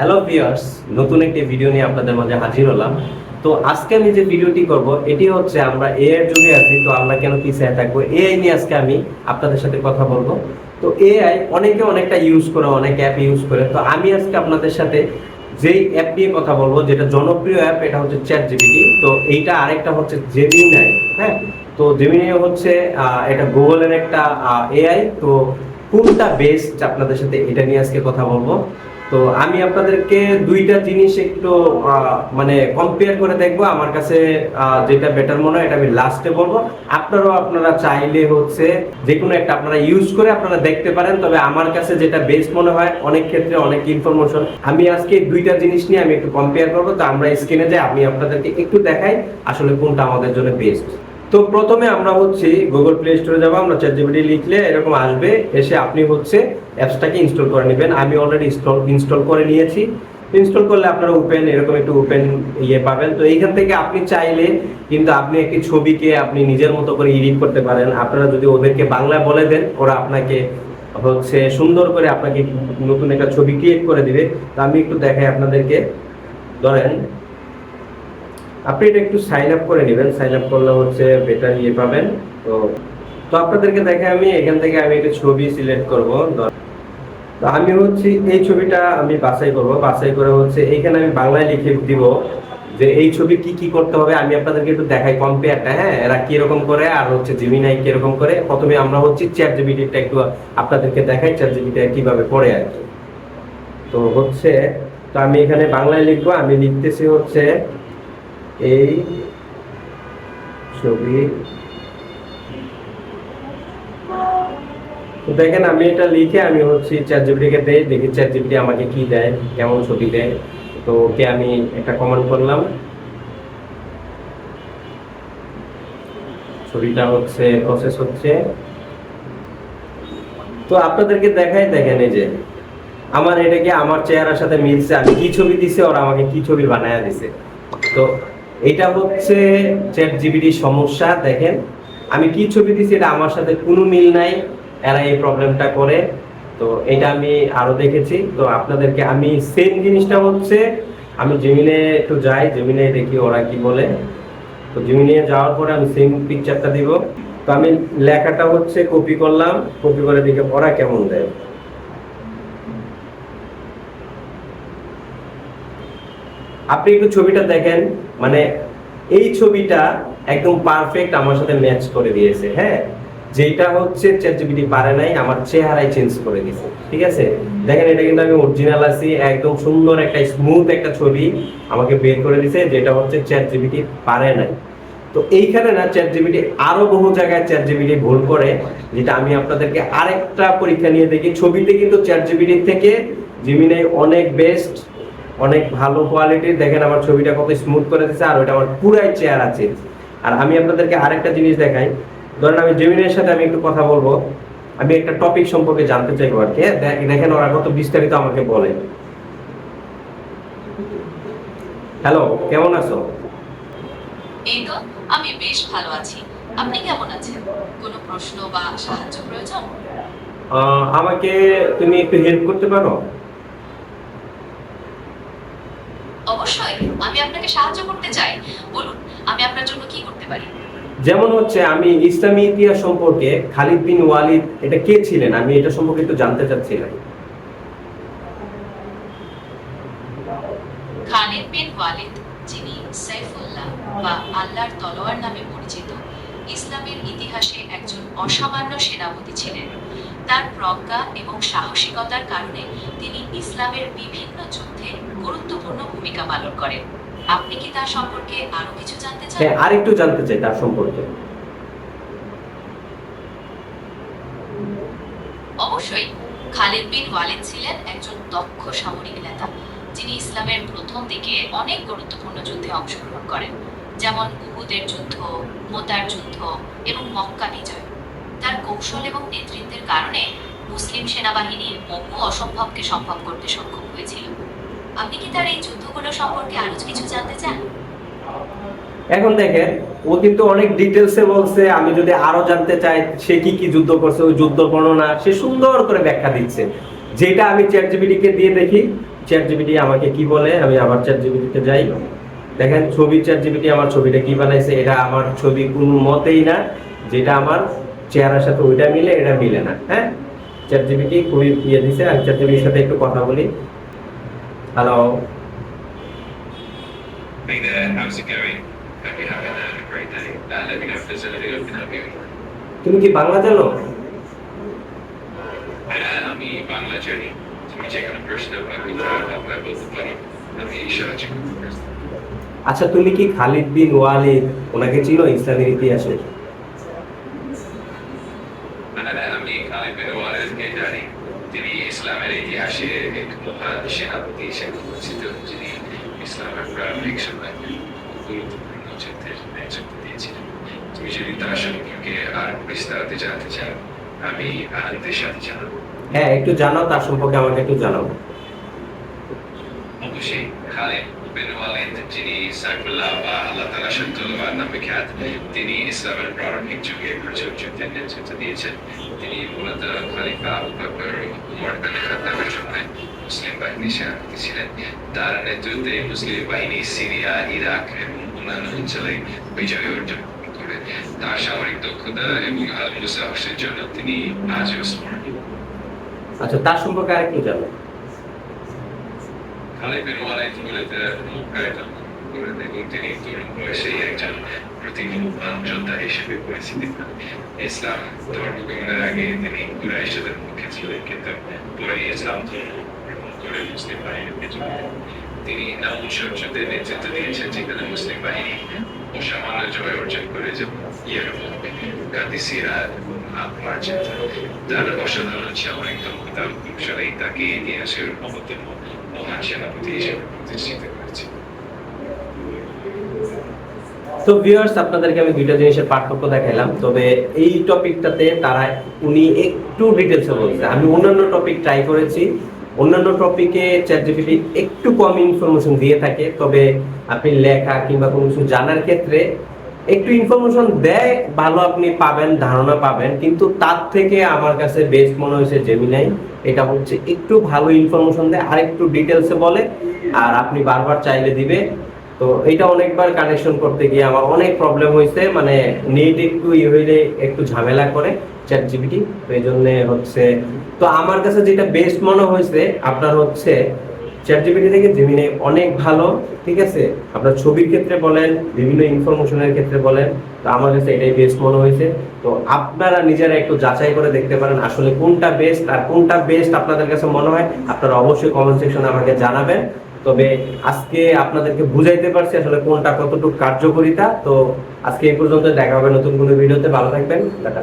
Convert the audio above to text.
Hello viewers নতুন একটি video নিয়ে আপনাদের মাঝে হাজির হলাম। তো আজকে আমি যে ভিডিওটি করব, এটি হচ্ছে আমরা এ এর যুগে আছি, তো আমরা কেন পিছিয়ে থাকব? এআই নিয়ে আজকে আমি আপনাদের সাথে কথা বলব। তো এআই অনেকে অনেকটা ইউজ করে, অনেক অ্যাপ ইউজ করে। তো আমি আজকে আপনাদের সাথে যেই অ্যাপ নিয়ে কথা বলব, যেটা জনপ্রিয় অ্যাপ এটা হচ্ছে চ্যাট জিপিটি তো এইটা আরেকটা হচ্ছে জেমিনাই হ্যাঁ? তো জেমিনাই হচ্ছে এটা গুগলের একটা এআই তো কোনটা বেস্ট আপনাদের সাথে এটা নিয়ে আজকে কথা বলব। তো আমি আপনাদেরকে দুইটা জিনিস একটু মানে কম্পেয়ার করে দেখব। আমার কাছে যেটা বেটার মনে হয়, এটা আমি লাস্টে বলব। আপনারাও আপনারা চাইলে হচ্ছে যে কোনো একটা আপনারা ইউজ করে আপনারা দেখতে পারেন। তবে আমার কাছে যেটা বেস্ট মনে হয়, অনেক ক্ষেত্রে অনেক ইনফরমেশন আমি আজকে দুইটা জিনিস নিয়ে আমি একটু কম্পেয়ার করব। তো আমরা স্ক্রিনে যাই, আমি আপনাদেরকে একটু দেখাই আসলে কোনটা আমাদের জন্য বেস্ট তো প্রথমে আমরা হচ্ছে গুগল প্লে স্টোরে যাব, আমরা চ্যাট জিপিটি লিখলে এরকম আসবে, এসে আপনি হচ্ছে অ্যাপসটাকে ইনস্টল করে নেবেন। আমি অলরেডি ইনস্টল ইনস্টল করে নিয়েছি। ইনস্টল করলে আপনারা ওপেন এরকম একটু ওপেন ইয়ে পাবেন। তো এইখান থেকে আপনি চাইলে কিন্তু আপনি একটি ছবিকে আপনি নিজের মতো করে এডিট করতে পারেন। আপনারা যদি ওদেরকে বাংলায় বলে দেন, ওরা আপনাকে হচ্ছে সুন্দর করে আপনাকে নতুন একটা ছবি ক্রিয়েট করে দিবে। তো আমি একটু দেখাই আপনাদেরকে। ধরেন আপনি এটা একটু সাইন আপ করে নেবেন। সাইন আপ করলে হচ্ছে বেটার ইয়ে পাবেন। তো তো আপনাদেরকে দেখে আমি, এখান থেকে আমি একটা ছবি সিলেক্ট করব। তো আমি হচ্ছে এই ছবিটা আমি বাছাই করব। বাছাই করে হচ্ছে এইখানে আমি বাংলায় লিখে দিব যে এই ছবি কি কি করতে হবে। আমি আপনাদেরকে একটু দেখাই কম্পেয়ারটা হ্যাঁ? এরা কি রকম করে আর হচ্ছে জিমিনাই কি রকম করে। প্রথমে আমরা হচ্ছে চ্যাট জিবিটিটা একটু আপনাদেরকে দেখাই চ্যাট জিবিটা কীভাবে করে আর কি। তো হচ্ছে, তো আমি এখানে বাংলায় লিখব। আমি লিখতেছি হচ্ছে এই ছবি। দেখেন, আমি এটা লিখে আমি হচ্ছে চ্যাট জিপিটিকে দেই, দেখি চ্যাট জিপিটি আমাকে কি দেয়, কেমন ছবি দেয়। তো ওকে আমি একটা কমেন্ট করলাম। ছবিটা হচ্ছে প্রসেস হচ্ছে। তো আপনাদেরকে দেখাই, দেখেন এই যে, আমার এটাকে আমার চেহারার সাথে মিলছে, আমি কি ছবি দিছে, ওরা আমাকে কি ছবি বানায় দিছে। তো এটা হচ্ছে চ্যাট জিবিটির সমস্যা, দেখেন। আমি কি ছবি দিছি এটা আমার সাথে কোনো মিল নাই, এরা এই প্রবলেমটা করে। তো এটা আমি আরও দেখেছি। তো আপনাদেরকে আমি সেম জিনিসটা হচ্ছে, আমি জেমিনে একটু যাই জেমিনে দেখি ওরা কি বলে। তো জেমিনে যাওয়ার পরে আমি সেম পিকচারটা দিব। তো আমি লেখাটা হচ্ছে কপি করলাম কপি করে দেখে ওরা কেমন দেয়। আপনি একটু ছবিটা দেখেন মানে এই ছবিটা একদম পারফেক্ট আমার সাথে ম্যাচ করে দিয়েছে হ্যাঁ? যেটা হচ্ছে চ্যাটজিপিটি পারে নাই, আমার চেহারাই চেঞ্জ করে দিয়েছে, ঠিক আছে? দেখেন, এটা কিন্তু আমি অরিজিনাল আছি, একদম সুন্দর একটা স্মুথ একটা ছবি আমাকে বের করে দিয়েছে, যেটা হচ্ছে চ্যাটজিপিটি পারে নাই। তো এইখানে না চ্যাটজিপিটি আরও বহু জায়গায় চ্যাটজিপিটি ভুল করে, যেটা আমি আপনাদেরকে আরেকটা পরীক্ষা নিয়ে দেখি। ছবিতে কিন্তু চ্যাটজিপিটি থেকে জিমিনাই অনেক বেস্ট অনেক ভালো কোয়ালিটির দেখেন আমার ছবিটা কত স্মুথ করে দিচ্ছে আর ওইটা আমার পুরাই চেয়ার আছে আর আমি আপনাদেরকে আরেকটা জিনিস দেখাই। ধরেন আমি জেমিনের সাথে আমি একটু কথা বলব। আমি একটা টপিক সম্পর্কে জানতে চাইব আর কি? দেখ- দেখেন ওরা কত বিস্তারিত আমাকে বলে। হ্যালো কেমন আছো? এই তো আমি বেশ ভালো আছি। আপনি কেমন আছেন? কোনো প্রশ্ন বা সাহায্য প্রয়োজন? আমাকে তুমি একটু হেল্প করতে পারো? অবশ্যই আমি আপনাকে সাহায্য করতে চাই। বলুন আমি আপনার জন্য কি করতে পারি? যেমন হচ্ছে আমি ইসলামী ইতিহাস সম্পর্কে খালিদ বিন ওয়ালিদ এটা কে ছিলেন? আমি এটা সম্পর্কে একটু জানতে চাচ্ছিলাম। খালিদ বিন ওয়ালিদ যিনি সাইফুল্লাহ বা আল্লাহর তলোয়ার নামে পরিচিত ইসলামের ইতিহাসে একজন অসামান্য সেনাপতি ছিলেন। তার প্রজ্ঞা এবং সাহসিকতার কারণে তিনি ইসলামের বিভিন্ন যুদ্ধে গুরুত্বপূর্ণ ভূমিকা পালন করেন। আপনি কি তার সম্পর্কে আরও কিছু জানতে চান? হ্যাঁ আরেকটু জানতে চাই তার সম্পর্কে। অবশ্যই খালিদ বিন ওয়ালিদ ছিলেন একজন দক্ষ সামরিক নেতা। যিনি ইসলামের প্রথম দিকে অনেক গুরুত্বপূর্ণ যুদ্ধে অংশগ্রহণ করেন যেমন উহুদের যুদ্ধ মোতার যুদ্ধ এবং মক্কা বিজয়। তার কৌশল এবং নেতৃত্বের কারণে মুসলিম সেনাবাহিনী বহু অসম্ভবকে সম্ভব করতে সক্ষম হয়েছিল। আপনি কি তার এই যুদ্ধগুলো সম্পর্কে আরও কিছু জানতে চান? এখন দেখেন, ও কিন্তু অনেক ডিটেলসে বলছে, আমি যদি আরও জানতে চাই, সে কি কি যুদ্ধ করছে, ওই যুদ্ধ বর্ণনা সে সুন্দর করে ব্যাখ্যা দিচ্ছে। যেটা আমি চ্যাট জিপিটিকে দিয়ে দেখি চ্যাট আমাকে কি বলে, আমি আবার চ্যাট যাই। দেখেন, ছবি চ্যাট আমার ছবিটা কি বানাইছে, এটা আমার ছবি কোনো মতেই না, যেটা আমার চেহারার সাথে ওইটা মিলে এটা মিলে না হ্যাঁ? চ্যাট জিবিটি খুবই ইয়ে দিছে আমি চ্যাট জিবিটির সাথে একটু কথা বলি। Hello Hey there, how's it going? Hope you're having a great day. Uh, let me know if there's anything I can help you with. তুমি কি বাংলা জানো? আমি বাংলা জানি তুমি যেখানে প্রশ্ন পাবি আমরা বলতে পারি আমি সাহায্য আচ্ছা তুমি কি খালিদ বিন ওয়ালিদ ওনাকে চিনো ইসলামের ইতিহাসে মানে আমি খালিদ বিন ওয়ালিদকে জানি তিনি ইসলামের ইতিহাসে এক মহান সেনাপতি হিসেবে পরিচিত, যিনি ইসলামের প্রারম্ভিক সময় গুরুত্বপূর্ণ যুদ্ধের নেতৃত্ব দিয়েছিলেন। তুমি যদি তার সম্পর্কে আর বিস্তারিত জানতে চাও, আমি আনন্দের সাথে জানাব। হ্যাঁ একটু জানাও, তার সম্পর্কে আমাকে একটু জানাও অবশ্যই খালিদ বিন ওয়ালিদ যিনি সাইফুল্লাহ বা আল্লাহ তালা সত্যল্লাহ নামে খ্যাত তিনি ইসলামের প্রারম্ভিক যুগে প্রচুর যুদ্ধের নেতৃত্ব দিয়েছেন। তিনি মূলত খালিফা আবু বকর উমর খাত্তাবের সময় মুসলিম বাহিনীর সেনাপতি ছিলেন। তার নেতৃত্বে মুসলিম বাহিনী সিরিয়া ইরাক এবং অন্যান্য অঞ্চলে বিজয় অর্জন করে। তার সামরিক দক্ষতা এবং আত্ম সাহসের জন্য তিনি আজও স্মরণীয়। আচ্ছা তার সম্পর্কে আরেকটু জানো খালিদ বিন ওয়ালিদ মূলত মক্কায় করেন এবং তিনি তরুণ বয়সেই একজন প্রতিভাবান যোদ্ধা হিসেবে পরিচিতি ইসলাম ধর্ম গ্রহণের আগে তিনি কুরাইশদের মুখে ছিলেন, কিন্তু পরে ইসলাম ধর্ম গ্রহণ করে মুসলিম বাহিনীতে তিনি নামুসর যুদ্ধের নেতৃত্ব দিয়েছেন, যেখানে মুসলিম বাহিনী অসামান্য জয় অর্জন করে যেমন ইয়ারমুক কাদিসিরা আফমার তার অসাধারণ সামরিক দক্ষতা ও তাকে ইতিহাসের অন্যতম মহান সেনাপতি হিসেবে প্রতিষ্ঠিত করেছে তো ভিউয়ার্স আপনাদেরকে আমি দুইটা জিনিসের পার্থক্য দেখাইলাম। তবে এই টপিকটাতে তারা, উনি একটু ডিটেলসে বলছে। আমি অন্যান্য টপিক ট্রাই করেছি। অন্যান্য টপিকে চ্যাট জিপিটি একটু কম ইনফরমেশন দিয়ে থাকে। তবে আপনি লেখা কিংবা কোনো কিছু জানার ক্ষেত্রে একটু ইনফরমেশন দেয়, ভালো আপনি পাবেন, ধারণা পাবেন। কিন্তু তার থেকে আমার কাছে বেস্ট মনে হয়েছে জেমিনাই এটা হচ্ছে একটু ভালো ইনফরমেশন দেয় আর একটু ডিটেলসে বলে। আর আপনি বারবার চাইলে দিবে। তো এটা অনেকবার কানেকশন করতে গিয়ে আমার অনেক প্রবলেম হয়েছে মানে নেট একটু ইয়ে হইলে একটু ঝামেলা করে চ্যাট জিপিটি তো এই জন্য হচ্ছে, তো আমার কাছে যেটা বেস্ট মনে হয়েছে আপনার হচ্ছে চ্যাট জিপিটি থেকে জেমিনে অনেক ভালো, ঠিক আছে? আপনার ছবির ক্ষেত্রে বলেন, বিভিন্ন ইনফরমেশনের ক্ষেত্রে বলেন, তো আমার কাছে এটাই বেস্ট মনে হয়েছে তো আপনারা নিজেরা একটু যাচাই করে দেখতে পারেন আসলে কোনটা বেস্ট আর কোনটা বেস্ট আপনাদের কাছে মনে হয়, আপনারা অবশ্যই কমেন্ট সেকশনে আমাকে জানাবেন। তবে আজকে আপনাদেরকে বুঝাইতে পারছি আসলে কোনটা কতটুকু কার্যকরিতা। তো আজকে এই পর্যন্ত দেখা হবে নতুন কোনো ভিডিওতে। ভালো থাকবেন, টাটা।